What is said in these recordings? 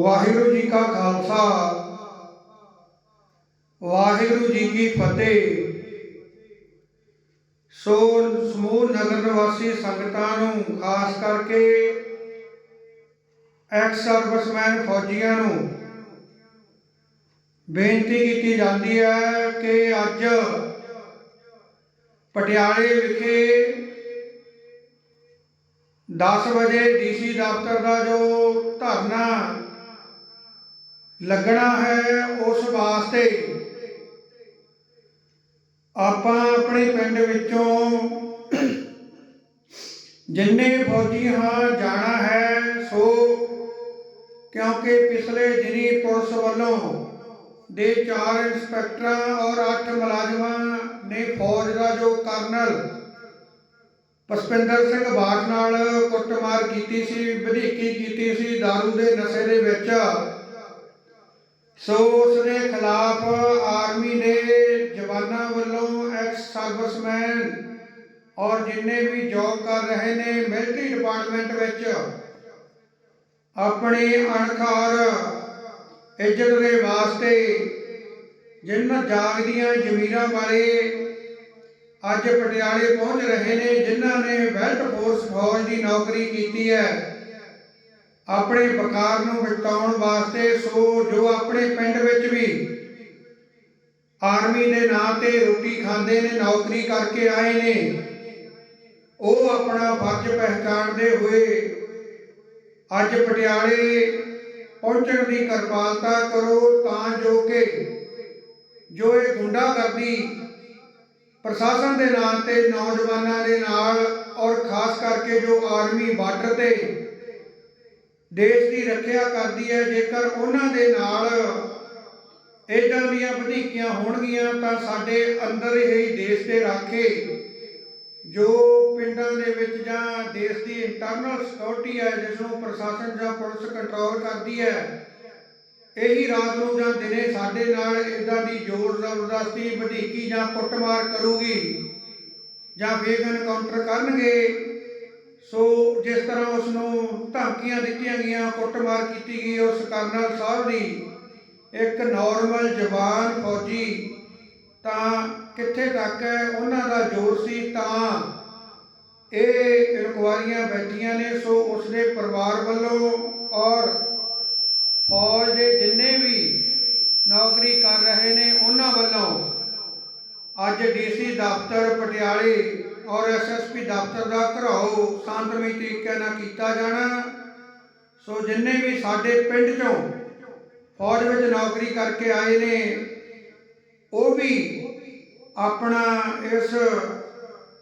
ਵਾਹਿਗੁਰੂ ਜੀ ਕਾ ਖਾਲਸਾ। ਵਾਹਿਗੁਰੂ ਜੀ ਕੀ ਫਤਿਹ। ਸੋ ਸਮੂਹ ਨਗਰ ਨਿਵਾਸੀ ਸੰਗਤਾਂ ਨੂੰ ਖਾਸ ਕਰਕੇ ਐਕਸ ਸਰਵਿਸਮੈਨ ਫੌਜੀਆਂ ਨੂੰ ਬੇਨਤੀ ਕੀਤੀ ਜਾਂਦੀ ਹੈ ਕਿ ਅੱਜ ਪਟਿਆਲੇ ਵਿਖੇ 10 ਵਜੇ ਡੀਸੀ ਦਫ਼ਤਰ ਦਾ ਜੋ ਧਰਨਾ ਲੱਗਣਾ ਹੈ ਉਸ ਵਾਸਤੇ। ਆਪਾਂ ਆਪਣੇ ਪਿੰਡ ਵਿੱਚੋਂ ਜਿੰਨੇ ਫੌਜੀ ਹਾਂ ਜਾਣਾ ਹੈ, ਸੋ ਕਿਉਂਕਿ ਪਿਛਲੇ ਦਿਨੀ ਪੁਲਿਸ ਵੱਲੋਂ ਦੇ ਚਾਰ ਇੰਸਪੈਕਟਰਾਂ ਔਰ 8 ਮੁਲਾਜ਼ਮਾਂ ਨੇ ਫੌਜ ਦਾ ਜੋ ਕਰਨਲ ਪਸਪਿੰਦਰ ਸਿੰਘ ਬਾਠ ਨਾਲ ਕੁੱਟਮਾਰ ਕੀਤੀ ਸੀ, ਵਧੀਕੀ ਕੀਤੀ ਸੀ दारू ਦੇ ਨਸ਼ੇ ਦੇ ਵਿੱਚ। ਸੋ ਉਸ ਦੇ ਖਿਲਾਫ ਆਰਮੀ ਦੇ ਜਵਾਨਾਂ ਵੱਲੋਂ ਐਕਸ ਸਰਵਿਸਮੈਨ ਔਰ ਜਿੰਨੇ ਵੀ ਜੌਬ ਕਰ ਰਹੇ ਨੇ ਮਿਲਟਰੀ ਡਿਪਾਰਟਮੈਂਟ ਵਿੱਚ ਆਪਣੀ ਅਣਖਾਰ ਇੱਜ਼ਤ ਦੇ ਵਾਸਤੇ ਜਿਨ੍ਹਾਂ ਜਾਗਦੀਆਂ ਜ਼ਮੀਰਾਂ ਵਾਲੇ ਅੱਜ ਪਟਿਆਲੇ ਪਹੁੰਚ ਰਹੇ ਨੇ, ਜਿਨ੍ਹਾਂ ਨੇ ਵੈਲਟ ਫੋਰਸ ਫੌਜ ਦੀ ਨੌਕਰੀ ਕੀਤੀ ਹੈ। ਆਪਣੇ ਵਕਾਰ ਨੂੰ ਮਿਟਾਉਣ ਵਾਸਤੇ ਸੋ ਜੋ ਆਪਣੇ ਪਿੰਡ ਵਿੱਚ ਵੀ ਆਰਮੀ ਦੇ ਨਾਂ ਤੇ ਰੋਟੀ ਖਾਂਦੇ ਨੇ, ਨੌਕਰੀ ਕਰਕੇ ਆਏ ਨੇ, ਉਹ ਆਪਣਾ ਫਰਜ਼ ਪਹਿਚਾਣਦੇ ਹੋਏ ਅੱਜ ਪਟਿਆਲੇ ਪਹੁੰਚਣ ਦੀ ਕਿਰਪਾਲਤਾ ਕਰੋ ਤਾਂ ਜੋ ਕਿ ਜੋ ਇਹ ਗੁੰਡਾਗਰਦੀ ਪ੍ਰਸ਼ਾਸਨ ਦੇ ਨਾਂ ਤੇ ਨੌਜਵਾਨਾਂ ਦੇ ਨਾਲ ਔਰ ਖਾਸ ਕਰਕੇ ਜੋ ਆਰਮੀ ਬਾਰਡਰ ਤੇ ਦੇਸ਼ ਦੀ ਰੱਖਿਆ ਕਰਦੀ ਹੈ। ਜੇਕਰ ਉਹਨਾਂ ਦੇ ਨਾਲ ਇਦਾਂ ਦੀਆਂ ਵਧੀਕੀਆਂ ਹੋਣਗੀਆਂ, ਤਾਂ ਸਾਡੇ ਅੰਦਰ ਹੀ ਦੇਸ਼ ਦੇ ਰਾਖੇ ਜੋ ਪਿੰਡਾਂ ਦੇ ਵਿੱਚ ਜਾਂ ਦੇਸ਼ ਦੀ ਇੰਟਰਨਲ ਸਿਕਿਉਰਿਟੀ ਹੈ, ਜਿਸ ਨੂੰ ਪ੍ਰਸ਼ਾਸਨ ਜਾਂ ਪੁਲਿਸ ਕੰਟਰੋਲ ਕਰਦੀ ਹੈ, ਇਹੀ ਰਾਤ ਨੂੰ ਜਾਂ ਦਿਨੇ ਸਾਡੇ ਨਾਲ ਇਦਾਂ ਦੀ ਜ਼ੋਰ ਜ਼ਬਰਦਸਤੀ, ਵਧੀਕੀ ਜਾਂ ਕੁੱਟਮਾਰ ਕਰੂਗੀ ਜਾਂ ਵੇਗ ਐਨਕਾਊਂਟਰ ਕਰਨਗੇ ਸੋ ਜਿਸ ਤਰ੍ਹਾਂ ਉਸ ਨੂੰ ਧਮਕੀਆਂ ਦਿੱਤੀਆਂ ਗਈਆਂ, ਕੁੱਟਮਾਰ ਕੀਤੀ ਗਈ, ਉਸ ਕਰਨਲ ਸਾਹਿਬ ਦੀ ਇੱਕ ਨਾਰਮਲ ਜਵਾਨ ਫੌਜੀ ਤਾਂ ਕਿੱਥੇ ਤੱਕ ਉਹਨਾਂ ਦਾ ਜ਼ੋਰ ਸੀ ਤਾਂ ਇਹ ਇਨਕੁਆਰੀਆਂ ਬੈਠੀਆਂ ਨੇ। ਸੋ ਉਸਦੇ ਪਰਿਵਾਰ ਵੱਲੋਂ ਔਰ ਫੌਜ ਦੇ ਜਿੰਨੇ ਵੀ ਨੌਕਰੀ ਕਰ ਰਹੇ ਨੇ, ਉਹਨਾਂ ਵੱਲੋਂ ਅੱਜ ਡੀਸੀ ਦਫ਼ਤਰ ਪਟਿਆਲੇ ਔਰ ਐਸਐਸਪੀ ਦਫ਼ਤਰ ਦਾ ਘਰਾਓ ਸ਼ਾਂਤਮਈ ਤਰੀਕੇ ਨਾਲ ਕੀਤਾ ਜਾਣਾ। ਸੋ ਜਿੰਨੇ ਵੀ ਸਾਡੇ ਪਿੰਡ ਚੋਂ ਫੌਜ ਵਿੱਚ ਨੌਕਰੀ ਕਰਕੇ ਆਏ ਨੇ, ਉਹ ਵੀ ਆਪਣਾ ਇਸ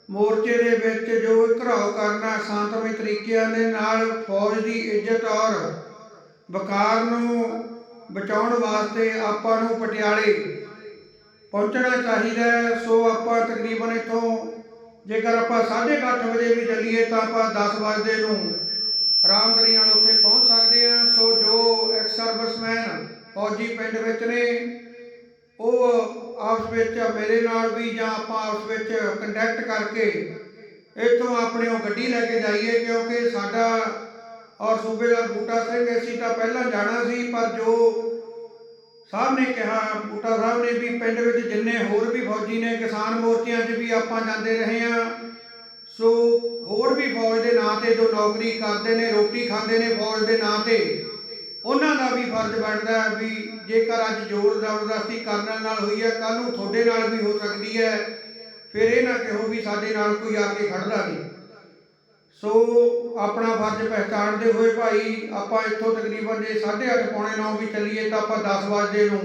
ਮੋਰਚੇ ਦੇ ਵਿੱਚ ਜੋ ਘਰਾਓ ਕਰਨਾ ਸ਼ਾਂਤਮਈ ਤਰੀਕਿਆਂ ਦੇ ਨਾਲ ਫੌਜ ਦੀ ਇੱਜ਼ਤ ਔਰ ਵਕਾਰ ਨੂੰ ਬਚਾਉਣ ਵਾਸਤੇ ਆਪਾਂ ਨੂੰ ਪਟਿਆਲੇ ਪਹੁੰਚਣਾ ਚਾਹੀਦਾ ਸੋ ਆਪਾਂ ਤਕਰੀਬਨ ਇੱਥੋਂ ਜੇਕਰ ਆਪਾਂ 8:30 ਵਜੇ ਵੀ ਚੱਲੀਏ ਤਾਂ ਆਪਾਂ 10 ਵਜੇ ਨੂੰ ਆਰਾਮਦਾਰੀ ਨਾਲ ਉੱਥੇ ਪਹੁੰਚ ਸਕਦੇ ਹਾਂ। ਸੋ ਜੋ ਐਕਸ ਸਰਵਿਸਮੈਨ ਫੌਜੀ ਪਿੰਡ ਵਿੱਚ ਨੇ, ਉਹ ਆਪਸ ਵਿੱਚ ਮੇਰੇ ਨਾਲ ਵੀ ਜਾਂ ਆਪਾਂ ਆਪਸ ਵਿੱਚ ਕੰਟੈਕਟ ਕਰਕੇ ਇੱਥੋਂ ਆਪਣੇ ਉਹ ਗੱਡੀ ਲੈ ਕੇ ਜਾਈਏ, ਕਿਉਂਕਿ ਸਾਡਾ ਔਰ ਸੂਬੇਦਾਰ ਬੂਟਾ ਸਿੰਘ, ਅਸੀਂ ਤਾਂ ਪਹਿਲਾਂ ਜਾਣਾ ਸੀ, ਪਰ ਜੋ ਸਾਹਿਬ ਨੇ ਕਿਹਾ, ਬੂਟਾ ਸਾਹਿਬ ਨੇ ਵੀ ਪਿੰਡ ਵਿੱਚ ਜਿੰਨੇ ਹੋਰ ਵੀ ਫੌਜੀ ਨੇ, ਕਿਸਾਨ ਮੋਰਚਿਆਂ 'ਚ ਵੀ ਆਪਾਂ ਜਾਂਦੇ ਰਹੇ ਆ ਸੋ ਹੋਰ ਵੀ ਫੌਜ ਦੇ ਨਾਂ ਤੇ ਜੋ ਨੌਕਰੀ ਕਰਦੇ ਨੇ, ਰੋਟੀ ਖਾਂਦੇ ਨੇ ਫੌਜ ਦੇ ਨਾਂ ਤੇ, ਉਹਨਾਂ ਦਾ ਵੀ ਫਰਜ਼ ਬਣਦਾ ਹੈ ਵੀ ਜੇਕਰ ਅੱਜ ਜ਼ੋਰ ਜ਼ਬਰਦਸਤੀ ਕਰਨ ਨਾਲ ਹੋਈ ਹੈ ਕੱਲ ਨੂੰ ਤੁਹਾਡੇ ਨਾਲ ਵੀ ਹੋ ਸਕਦੀ ਹੈ। ਫਿਰ ਇਹ ਨਾ ਕਹੋ ਵੀ ਸਾਡੇ ਨਾਲ ਕੋਈ ਆ ਕੇ ਖੜਦਾ ਨਹੀਂ। ਸੋ ਆਪਣਾ ਫਰਜ਼ ਪਹਿਚਾਣਦੇ ਹੋਏ ਭਾਈ, ਆਪਾਂ ਇੱਥੋਂ ਤਕਰੀਬਨ ਜੇ 8:30 ਪੌਣੇ 9 ਵੀ ਚੱਲੀਏ ਤਾਂ ਆਪਾਂ 10 ਵਜੇ ਨੂੰ।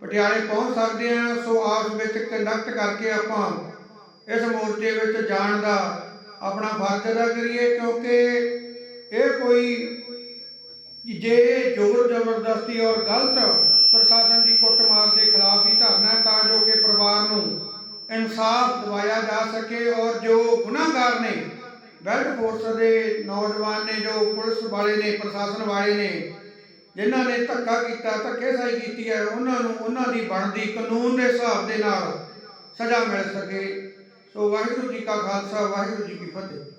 ਪਟਿਆਲੇ ਪਹੁੰਚ ਸਕਦੇ ਹਾਂ, ਸੋ ਆਪਸ ਵਿੱਚ ਕੰਡਕਟ ਕਰਕੇ ਆਪਾਂ ਇਸ ਮੋਰਚੇ ਵਿੱਚ ਜਾਣ ਦਾ ਆਪਣਾ ਫਰਜ਼ ਅਦਾ ਕਰੀਏ, ਕਿਉਂਕਿ ਇਹ ਕੋਈ ਜੇ ਜ਼ੋਰ ਜ਼ਬਰਦਸਤੀ ਔਰ ਗਲਤ ਪ੍ਰਸ਼ਾਸਨ ਦੀ ਕੁੱਟਮਾਰ ਦੇ ਖਿਲਾਫ ਹੀ ਧਰਨਾ ਤਾਂ ਜੋ ਕਿ ਪਰਿਵਾਰ ਨੂੰ ਇਨਸਾਫ ਦਿਵਾਇਆ ਜਾ ਸਕੇ ਔਰ ਜੋ ਗੁਨਾਹਗਾਰ ਨੇ ਵੈਲਟ ਫੋਰਸ ਦੇ ਨੌਜਵਾਨ ਨੇ ਜੋ ਪੁਲਿਸ ਵਾਲੇ ਨੇ, ਪ੍ਰਸ਼ਾਸਨ ਵਾਲੇ ਨੇ, ਜਿਨ੍ਹਾਂ ਨੇ ਧੱਕਾ ਕੀਤਾ, ਧੱਕੇਸ਼ਾਹੀ ਕੀਤੀ ਹੈ, ਉਹਨਾਂ ਨੂੰ ਉਹਨਾਂ ਦੀ ਬਣਦੀ ਕਾਨੂੰਨ ਦੇ ਹਿਸਾਬ ਦੇ ਨਾਲ ਸਜ਼ਾ ਮਿਲ ਸਕੇ। ਸੋ ਵਾਹਿਗੁਰੂ ਜੀ ਕਾ ਖਾਲਸਾ, ਵਾਹਿਗੁਰੂ ਜੀ ਕੀ ਫਤਿਹ।